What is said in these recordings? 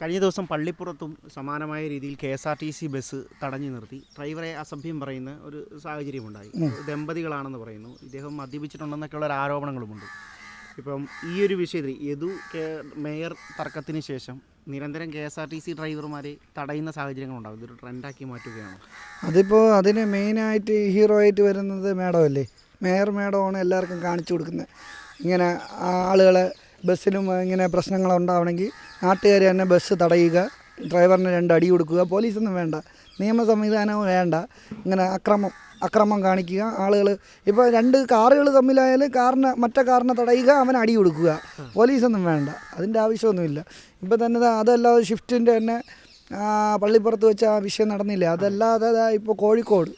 കഴിഞ്ഞ ദിവസം പള്ളിപ്പുറത്തും സമാനമായ രീതിയിൽ K S R T C bus തടഞ്ഞു നിർത്തി. ഡ്രൈവറെ അസഭ്യം പറയുന്ന ഒരു സാഹചര്യമുണ്ടായി. ദമ്പതികളാണെന്ന് പറയുന്നു. ഇദ്ദേഹം മദ്യപിച്ചിട്ടുണ്ടെന്നൊക്കെയുള്ള ഒരു ആരോപണങ്ങളുമുണ്ട്. ഇപ്പം ഈ ഒരു വിഷയത്തിൽ യദു മേയർ തർക്കത്തിന് ശേഷം നിരന്തരം K S R T C ഡ്രൈവർമാരെ തടയുന്ന സാഹചര്യങ്ങളുണ്ടാകും ഇതൊരു ട്രെൻഡാക്കി മാറ്റുകയാണ്? അതിപ്പോൾ അതിന് മെയിനായിട്ട് ഹീറോ ആയിട്ട് വരുന്നത് മേഡം അല്ലേ മേയർ മേഡമാണ് എല്ലാവർക്കും കാണിച്ചു കൊടുക്കുന്നത്. ഇങ്ങനെ ആളുകളെ ബസ്സിലും ഇങ്ങനെ പ്രശ്നങ്ങൾ ഉണ്ടാവണമെങ്കിൽ നാട്ടുകാർ തന്നെ ബസ് തടയുക ഡ്രൈവറിന് രണ്ട് അടി കൊടുക്കുക പോലീസൊന്നും വേണ്ട. നിയമ സംവിധാനവും വേണ്ട. ഇങ്ങനെ അക്രമം അക്രമം കാണിക്കുക. ആളുകൾ ഇപ്പോൾ രണ്ട് കാറുകൾ തമ്മിലായാലും കാറിന് മറ്റേ കാറിനെ തടയുക അവൻ അടി കൊടുക്കുക. പോലീസൊന്നും വേണ്ട. അതിന്റെ ആവശ്യമൊന്നുമില്ല. ഇപ്പോൾ തന്നെ അതല്ലാതെ ഷിഫ്റ്റിന്റെ തന്നെ പള്ളിപ്പുറത്ത് വെച്ച് ആ വിഷയം നടന്നില്ല. അതല്ലാതെ ഇപ്പോൾ കോഴിക്കോട്.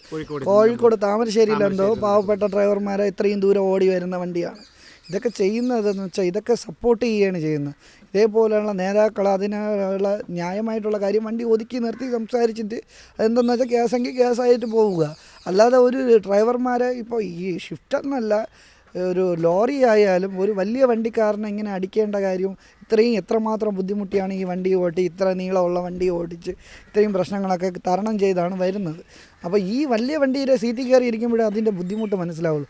കോഴിക്കോട് താമരശ്ശേരിയിലെന്തോ പാവപ്പെട്ട ഡ്രൈവർമാരെ ഇത്രയും ദൂരം ഓടി വരുന്ന വണ്ടിയാണ്. ഇതൊക്കെ ചെയ്യുന്നതെന്ന് വെച്ചാൽ ഇതൊക്കെ സപ്പോർട്ട് ചെയ്യുകയാണ് ചെയ്യുന്നത്. ഇതേപോലെയുള്ള നേതാക്കൾ അതിനുള്ള ന്യായമായിട്ടുള്ള കാര്യം വണ്ടി ഒതുക്കി നിർത്തി സംസാരിച്ചിട്ട് അതെന്തെന്ന് വെച്ചാൽ കേസെങ്കിൽ കേസായിട്ട് പോവുക. അല്ലാതെ ഒരു ഡ്രൈവർമാരെ ഇപ്പോൾ ഈ ഷിഫ്റ്റ് എന്നല്ല ഒരു ലോറി ആയാലും ഒരു വലിയ വണ്ടിക്കാരനെ ഇങ്ങനെ അടിക്കേണ്ട കാര്യം ഇത്രയും എത്രമാത്രം ബുദ്ധിമുട്ടിയാണ് ഈ വണ്ടി ഓടി ഇത്ര നീളമുള്ള വണ്ടി ഓടിച്ച് ഇത്രയും പ്രശ്നങ്ങളൊക്കെ തരണം ചെയ്താണ് വരുന്നത്. അപ്പോൾ ഈ വലിയ വണ്ടിയുടെ സീറ്റിൽ കയറി ഇരിക്കുമ്പോഴേ അതിന്റെ ബുദ്ധിമുട്ട് മനസ്സിലാവുള്ളൂ.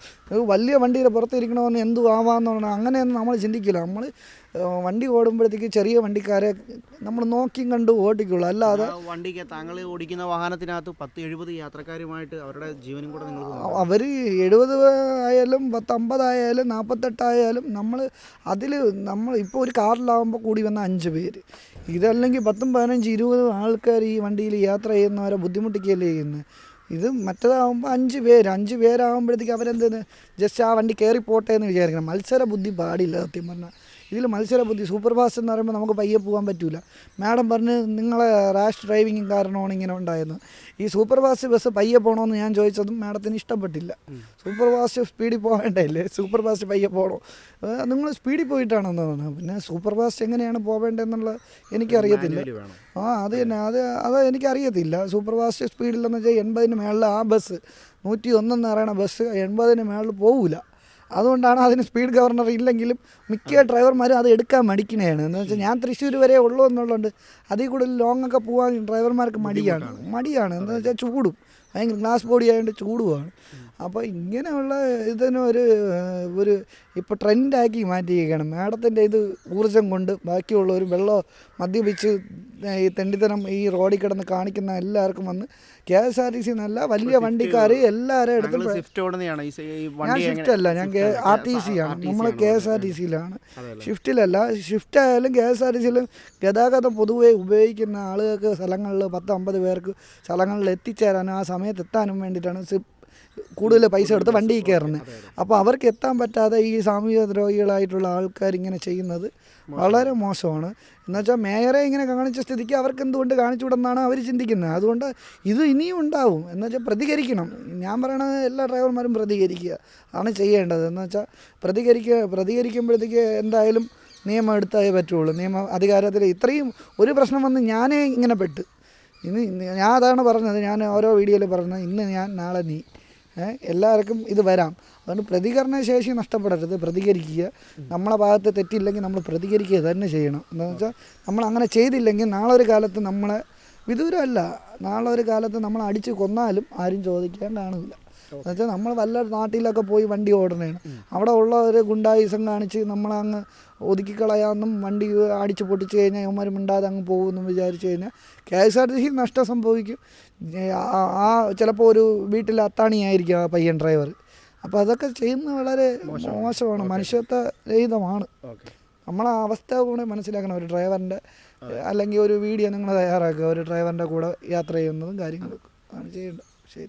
വലിയ വണ്ടിയുടെ പുറത്തിരിക്കണമെന്ന് എന്തു പറഞ്ഞാൽ അങ്ങനെയൊന്നും നമ്മൾ ചിന്തിക്കില്ല. നമ്മൾ വണ്ടി ഓടുമ്പോഴത്തേക്ക് ചെറിയ വണ്ടിക്കാരെ നമ്മൾ നോക്കിയും കണ്ട് ഓടിക്കുള്ളൂ. അല്ലാതെ വണ്ടിക്ക് താങ്കൾ ഓടിക്കുന്ന വാഹനത്തിനകത്ത് പത്ത് എഴുപത് യാത്രക്കാരുമായിട്ട് അവരുടെ ജീവനും കൂടെ നിങ്ങൾ അവർ എഴുപത് ആയാലും പത്തമ്പതായാലും നാൽപ്പത്തെട്ടായാലും നമ്മൾ അതിൽ നമ്മൾ ഇപ്പോൾ ഒരു കാറിലാവുമ്പോൾ കൂടി വന്ന അഞ്ച് പേര്. ഇതല്ലെങ്കിൽ പത്തും പതിനഞ്ച് ഇരുപതും ആൾക്കാർ ഈ വണ്ടിയിൽ യാത്ര ചെയ്യുന്നവരെ ബുദ്ധിമുട്ടിക്കുകയല്ലേ ചെയ്യുന്നത് ഇത് മറ്റേതാകുമ്പോൾ അഞ്ച് പേര്. അഞ്ച് പേരാകുമ്പോഴത്തേക്ക് അവരെന്തെന്ന്? ജസ്റ്റ് ആ വണ്ടി കയറി പോട്ടെ എന്ന് വിചാരിക്കണം. മത്സര ബുദ്ധി പാടില്ല സത്യം പറഞ്ഞാൽ ഇതിൽ മത്സര ബുദ്ധി സൂപ്പർ ഫാസ്റ്റ് എന്ന് പറയുമ്പോൾ നമുക്ക് പയ്യെ പോകാൻ പറ്റില്ല മാഡം പറഞ്ഞ് നിങ്ങളെ റാഷ് ഡ്രൈവിങ്ങും കാരണമാണ് ഇങ്ങനെ ഉണ്ടായത്. ഈ സൂപ്പർ ഫാസ്റ്റ് ബസ് പയ്യെ പോകണമെന്ന് ഞാൻ ചോദിച്ചതും മാഡത്തിന് ഇഷ്ടപ്പെട്ടില്ല. സൂപ്പർ ഫാസ്റ്റ് സ്പീഡിൽ പോകേണ്ടല്ലേ സൂപ്പർ ഫാസ്റ്റ് പയ്യെ പോകണോ നിങ്ങൾ സ്പീഡിൽ പോയിട്ടാണെന്ന് തോന്നുന്നു പിന്നെ സൂപ്പർ ഫാസ്റ്റ് എങ്ങനെയാണ് പോവേണ്ടതെന്നുള്ള എനിക്കറിയത്തില്ല. ആ അത് തന്നെ. അത് അത് എനിക്കറിയത്തില്ല. സൂപ്പർ ഫാസ്റ്റ് സ്പീഡിലെന്ന് വെച്ചാൽ എൺപതിന് മേളിൽ ആ ബസ് നൂറ്റി ഒന്നെന്ന് പറയുന്ന ബസ് എൺപതിന് മേളിൽ പോകില്ല അതുകൊണ്ടാണ് അതിന് സ്പീഡ് ഗവർണർ ഇല്ലെങ്കിലും മിക്ക ഡ്രൈവർമാരും അത് എടുക്കാൻ മടിക്കണേയാണ് എന്ന് വെച്ചാൽ ഞാൻ തൃശ്ശൂർ വരെ ഉള്ളൂ എന്നുള്ളതുകൊണ്ട് അതിൽ കൂടുതൽ ലോങ് ഒക്കെ പോകാൻ ഡ്രൈവർമാർക്ക് മടിയാണ്. മടിയാണ്. എന്ന് വെച്ചാൽ ചൂടും. ഭയങ്കര ഗ്ലാസ് ബോഡി ആയതുകൊണ്ട് ചൂടുമാണ്. അപ്പോൾ ഇങ്ങനെയുള്ള ഇതിന് ഒരു ഇപ്പോൾ ട്രെൻഡാക്കി മാറ്റിയിരിക്കുകയാണ് മാഡത്തിന്റെ ഇത് ഊർജം കൊണ്ട് ബാക്കിയുള്ളവർ വെള്ളം മദ്യപിച്ച് ഈ തെണ്ടിത്തനം ഈ റോഡിൽ കിടന്ന് കാണിക്കുന്ന എല്ലാവർക്കും വന്ന് K S R T C എന്നല്ല വലിയ വണ്ടിക്കാർ എല്ലാവരും എടുത്തും താങ്കൾ സ്വിഫ്റ്റ് ഈ സ- ഈ ഞാൻ ഷിഫ്റ്റ് അല്ല ഞാൻ ആർ ടി സി ആണ്. നമ്മൾ കെ എസ് ആർ ടി സിയിലാണ് ഷിഫ്റ്റിലല്ല ഷിഫ്റ്റ് ആയാലും കെ എസ് ആർ ടി സിയിലും ഗതാഗതം പൊതുവെ ഉപയോഗിക്കുന്ന ആളുകൾക്ക് സ്ഥലങ്ങളിൽ പത്ത് അമ്പത് പേർക്ക് സ്ഥലങ്ങളിൽ എത്തിച്ചേരാനും ആ സമയത്ത് എത്താനും വേണ്ടിയിട്ടാണ് കൂടുതൽ പൈസ എടുത്ത് വണ്ടിയിൽ കയറുന്നത്. അപ്പോൾ അവർക്ക് എത്താൻ പറ്റാതെ ഈ സാമൂഹിക ദ്രോഹികളായിട്ടുള്ള ആൾക്കാർ ഇങ്ങനെ ചെയ്യുന്നത് വളരെ മോശമാണ്. എന്നുവെച്ചാൽ മേയറെ ഇങ്ങനെ കാണിച്ച സ്ഥിതിക്ക് അവർക്ക് എന്തുകൊണ്ട് കാണിച്ചുകൂടെന്നാണ് അവർ ചിന്തിക്കുന്നത്. അതുകൊണ്ട് ഇത് ഇനിയും ഉണ്ടാവും. എന്നുവെച്ചാൽ പ്രതികരിക്കണം. ഞാൻ പറയണത് എല്ലാ ഡ്രൈവർമാരും പ്രതികരിക്കുക. ആണ് ചെയ്യേണ്ടത്. എന്നുവെച്ചാൽ പ്രതികരിക്കുക പ്രതികരിക്കുമ്പോഴത്തേക്ക് എന്തായാലും നിയമം എടുത്താലേ പറ്റുള്ളൂ. നിയമ അധികാരത്തിൽ ഇത്രയും ഒരു പ്രശ്നം വന്ന് ഞാനേ ഇങ്ങനെ പെട്ട്. ഇന്ന് ഞാൻ അതാണ് പറഞ്ഞത്. ഞാൻ ഓരോ വീഡിയോയിൽ പറഞ്ഞത്. ഇന്ന് ഞാൻ നാളെ നീ. എല്ലാവർക്കും ഇത് വരാം. അതുകൊണ്ട് പ്രതികരണ ശേഷി നഷ്ടപ്പെടരുത് പ്രതികരിക്കുക. നമ്മളെ ഭാഗത്ത് തെറ്റില്ലെങ്കിൽ നമ്മൾ പ്രതികരിക്കുക തന്നെ ചെയ്യണം. എന്താണെന്ന് വെച്ചാൽ നമ്മൾ അങ്ങനെ ചെയ്തില്ലെങ്കിൽ നാളെ ഒരു കാലത്ത് നമ്മളെ വിദൂരമല്ല. നാളെ ഒരു കാലത്ത് നമ്മൾ അടിച്ച് കൊന്നാലും ആരും ചോദിക്കാൻ കാണില്ല എന്നുവെച്ചാൽ നമ്മൾ വല്ല നാട്ടിലൊക്കെ പോയി വണ്ടി ഓടണേണ് അവിടെ ഉള്ളവർ ഗുണ്ടായുസം കാണിച്ച് നമ്മളങ്ങ് ഒതുക്കിക്കളയാമെന്നും വണ്ടി അടിച്ച് പൊട്ടിച്ച് കഴിഞ്ഞാൽ ഇവന്മാർ മിണ്ടാതെ അങ്ങ് പോകുമെന്നും വിചാരിച്ചു കഴിഞ്ഞാൽ K S R T C നഷ്ടം സംഭവിക്കും. ആ- ചിലപ്പോൾ ഒരു വീട്ടിൽ അത്താണിയായിരിക്കും ആ പയ്യൻ ഡ്രൈവർ അപ്പോൾ അതൊക്കെ ചെയ്യുന്നത് വളരെ മോശമാണ്. മനുഷ്യത്വ രഹിതമാണ്. നമ്മളെ അവസ്ഥ കൂടെ മനസ്സിലാക്കണം. ഒരു ഡ്രൈവറിന്റെ അല്ലെങ്കിൽ ഒരു വീഡിയോ നിങ്ങൾ തയ്യാറാക്കുക. ഒരു ഡ്രൈവറിന്റെ കൂടെ യാത്ര ചെയ്യുന്നതും കാര്യങ്ങളും ആണ് ചെയ്യേണ്ടത്. ശരി.